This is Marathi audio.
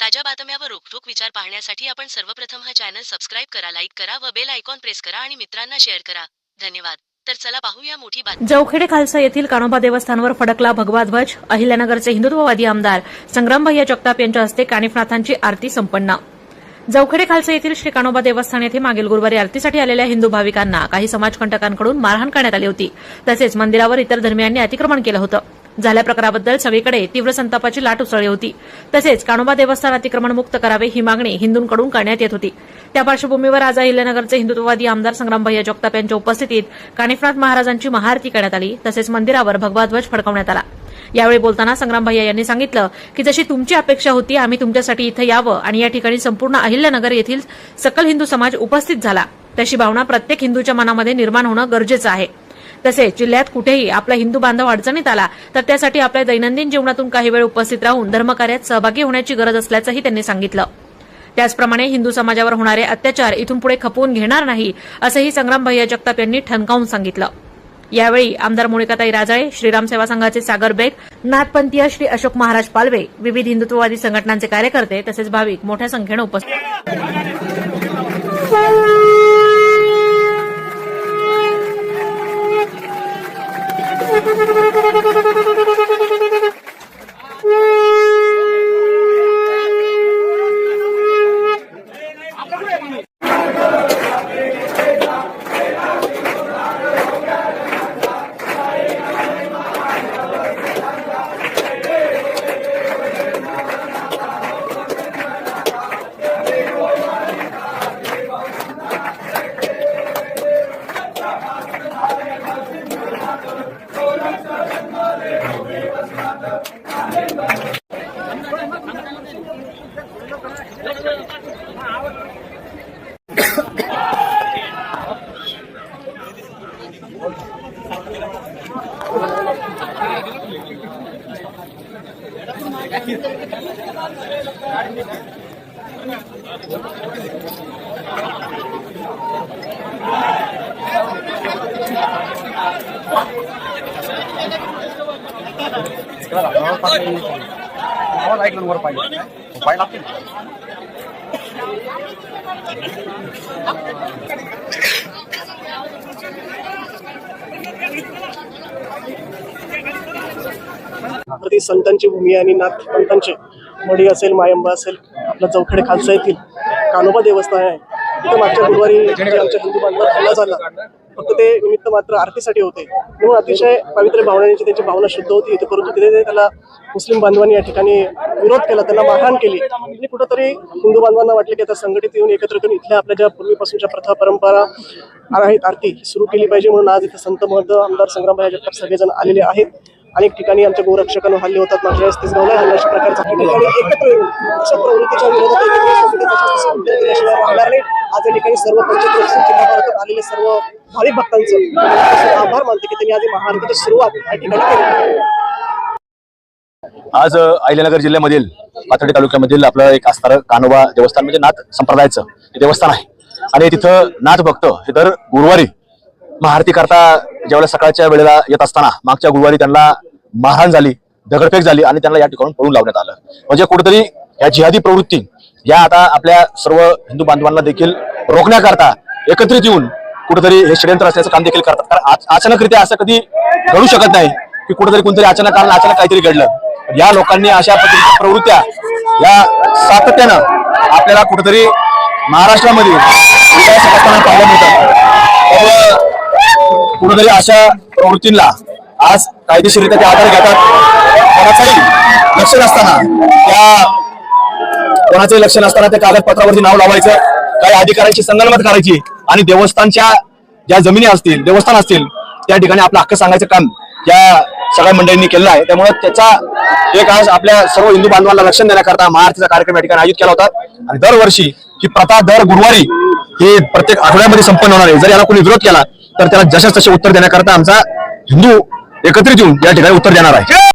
ताज्या बातम्या व रोखठोक विचार पाहण्यासाठी आपण सर्वप्रथम हा चॅनल सबस्क्राईब करा लाईक करा व बेल आयकॉन प्रेस करा आणि मित्रांना शेअर करा. धन्यवाद. तर चला पाहूया मोठी बातमी. जवखेडे खालसा येथील कानोबा देवस्थानवर फडकला भगवा ध्वज. अहिल्यानगरचे हिंदुत्ववादी आमदार संग्रामभैया जगताप यांच्या हस्ते कानिफनाथांची आरती संपन्न. जवखेडे खालसा येथील श्री कानोबा देवस्थान येथे मागील गुरुवारी आरतीसाठी आलेल्या हिंदू भाविकांना काही समाजकंटकांकडून मारहाण करण्यात आली होती. तसेच मंदिरावर इतर धर्मियांनी अतिक्रमण केलं होतं. झाल्या प्रकाराबद्दल सगळीकडे तीव्र संतापाची लाट उसळली होती. तसेच काणोबा देवस्थान अतिक्रमण मुक्त करावे ही मागणी हिंदूंकडून करण्यात येत होती. त्या पार्श्वभूमीवर आज अहिल्यानगरचे हिंदुत्ववादी आमदार संग्रामभैया जगताप यांच्या उपस्थितीत कानिफनाथ महाराजांची महाआरती करण्यात आली. तसेच मंदिरावर भगवा ध्वज फडकवण्यात आला. यावेळी बोलताना संग्रामभैया यांनी सांगितलं की जशी तुमची अपेक्षा होती आम्ही तुमच्यासाठी इथं यावं आणि या ठिकाणी संपूर्ण अहिल्यानगर येथील सकल हिंदू समाज उपस्थित झाला. तशी भावना प्रत्येक हिंदूच्या मनामध्ये निर्माण होणं गरजेचं आहे. तसेच जिल्ह्यात कुठेही आपला हिंदू बांधव अडचणीत आला तर त्यासाठी आपल्या दैनंदिन जीवनातून काही वेळ उपस्थित राहून धर्मकार्यात सहभागी होण्याची गरज असल्याचंही त्यांनी सांगितलं. त्याचप्रमाणे हिंदू समाजावर होणारे अत्याचार इथून पुढे खपवून घेणार नाही असंही संग्राम भैया जगताप यांनी ठणकावून सांगितलं. यावेळी आमदार मोनिकाताई राजाळे श्रीराम सेवा संघाचे सागर बेग नाथपंथीय श्री अशोक महाराज पालवे विविध हिंदुत्ववादी संघटनांचे कार्यकर्ते तसेच भाविक मोठ्या संख्येनं उपस्थित आवाज ऐकलं वर पाहिजे पाय लागतील संतांची भूमी आणि नाथ पंतांचे मडी असेल मायंबा असेल आपला चौखडे खालसा येथील कानोबा देवस्थान आहे. तिथे मागच्या गुरुवारी आमच्या हिंदू बांधव हल्ला झाला फक्त ते निमित्त मात्र आरतीसाठी होते. म्हणून अतिशय पवित्र भावनांची त्यांची भावना शुद्ध होती इथे परंतु तिथे त्याला मुस्लिम बांधवांनी या ठिकाणी विरोध केला त्यांना मारहाण केली. आणि कुठंतरी हिंदू बांधवांना वाटले की आता संघटित येऊन एकत्र येऊन इथल्या आपल्या ज्या पूर्वीपासूनच्या प्रथा परंपरा आहेत आरती सुरू केली पाहिजे म्हणून आज इथे संत महंत आमदार संग्रामभाई जगताप सगळेजण आलेले आहेत. अनेक ठिकाणी आमच्या गोरक्षकांवर हल्ले होतात. मात्र वेळेस तिसगावला हल्ला अशा प्रकारचा ठिकाणी एकत्र येऊन अशा प्रवृत्तीच्या विरोधात राहणार नाही. आज या ठिकाणी सर्व पंचक्रोशीतील जिल्ह्याभरातून आलेले सर्व भाविक भक्तांचं आभार मानते की त्यांनी आज महाराष्ट्राची सुरुवात या ठिकाणी केली. आज अहिल्यानगर जिल्ह्यामधील पाथर्डी तालुक्यामधील आपलं एक असणारं कानोबा देवस्थान म्हणजे नाथ संप्रदायाचं देवस्थान आहे. आणि तिथं नाथ भक्त हे दर गुरुवारी महाआरती करता ज्यावेळेला सकाळच्या वेळेला येत असताना मागच्या गुरुवारी त्यांना मारहाण झाली दगडफेक झाली आणि त्यांना या ठिकाणून पळून लावण्यात आलं. म्हणजे कुठेतरी या जिहादी प्रवृत्ती या आता आपल्या सर्व हिंदू बांधवांना देखील रोखण्याकरता एकत्रित येऊन कुठेतरी हे षडयंत्र असल्याचं काम देखील करतात. कारण अचानकरित्या असं कधी घडू शकत नाही की कुठेतरी कोणतरी अचानक कारण अचानक काहीतरी घडलं. या लोकांनी अशा पद्धतीच्या प्रवृत्त्या या सातत्यानं आपल्याला कुठेतरी महाराष्ट्रामध्ये पाहायला मिळतात. कुठेतरी अशा प्रवृत्तींना आज कायदेशीररित्या ते आधार घेतात. कोणाचंही लक्ष नसताना त्या कोणाचंही लक्ष नसताना त्या कागदपत्रावरती नाव लावायचं काही अधिकाऱ्यांची संगनमत करायची आणि देवस्थानच्या ज्या जमिनी असतील देवस्थान असतील त्या ठिकाणी आपलं हक्क सांगायचं काम या सगळ्या मंडळींनी केलं आहे. त्यामुळे त्याचा एक आज आपल्या सर्व हिंदू बांधवांना लक्षण देण्याकरता महाआरतीचा कार्यक्रम या ठिकाणी आयोजित केला होता. आणि दरवर्षी ही प्रथा दर गुरुवारी ही प्रत्येक आठवड्यामध्ये संपन्न होणार आहे. जर याला कोणी विरोध केला तर त्याला जशाच तसे उत्तर देण्याकरता आमचा हिंदू एकत्रित येऊन या ठिकाणी उत्तर देणार आहे.